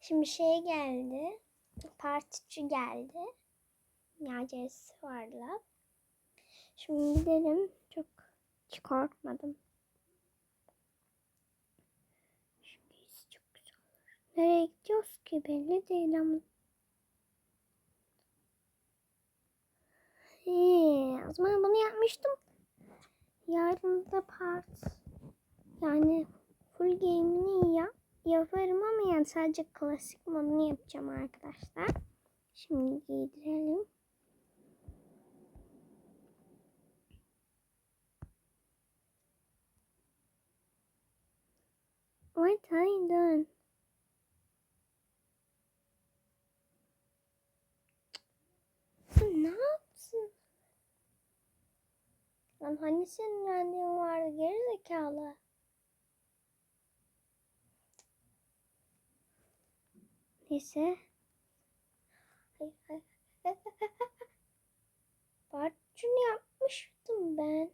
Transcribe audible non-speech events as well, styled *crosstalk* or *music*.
Şimdi şey geldi. Partiçi geldi. Yağcısı vardı. Şimdi gidelim. Çok hiç korkmadım. Giysi çok güzel. Nereye gidiyoruz ki belli değil ama. He, o zaman bunu yapmıştım. Yarın da part. Yani full game'ini ya yaparım ama yani sadece klasik modunu yapacağım arkadaşlar. Şimdi giydirelim. What are you doing? Sen ne yaptın? Lan hani senin randevun vardı Neyse. Hayır hayır. *laughs* Yapmıştım ben.